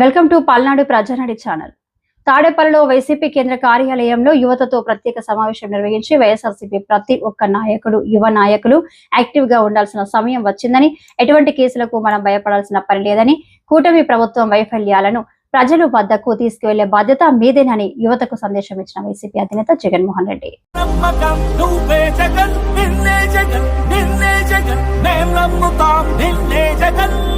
Welcome to Palnadu Prajanadi channel. తాడేపల్లిలో YCP కేంద్ర కార్యాలయంలో యువతతో ప్రత్యేక సమావేశం నిర్వహించి వైఎస్ఆర్సీపీ ప్రతి ఒక్క నాయకుడు యువ నాయకులు యాక్టివ్గా ఉండాల్సిన సమయం వచ్చిందని ఎటువంటి కేసులకు మనం భయపడాల్సిన పని లేదని కూటమి ప్రభుత్వం వైఫల్యాలను ప్రజలు వద్దకు తీసుకువెళ్ళే బాధ్యత మీదేనని యువతకు సందేశం ఇచ్చిన వైసీపీ అధినేత జగన్మోహన్ రెడ్డి. జగన్ జగన్ జగన్.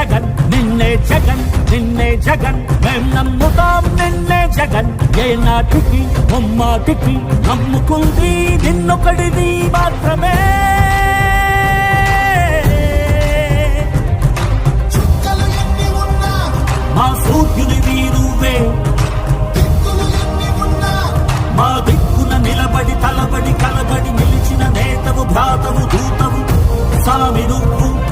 జగన్ నిన్నే జగన్ నిన్నే జగన్. మేం నమ్ముతాం నిన్నే జగన్. ఏ నాటికి బొమ్మాటికి నమ్ముకుంది నిన్నొకడిది మాత్రమే. మా సూర్యుడివి నువ్వే మా దిక్కున నిలబడి తలబడి కలబడి నిలిచిన నేతవు భాతవు దూతవు. సామి నువ్వు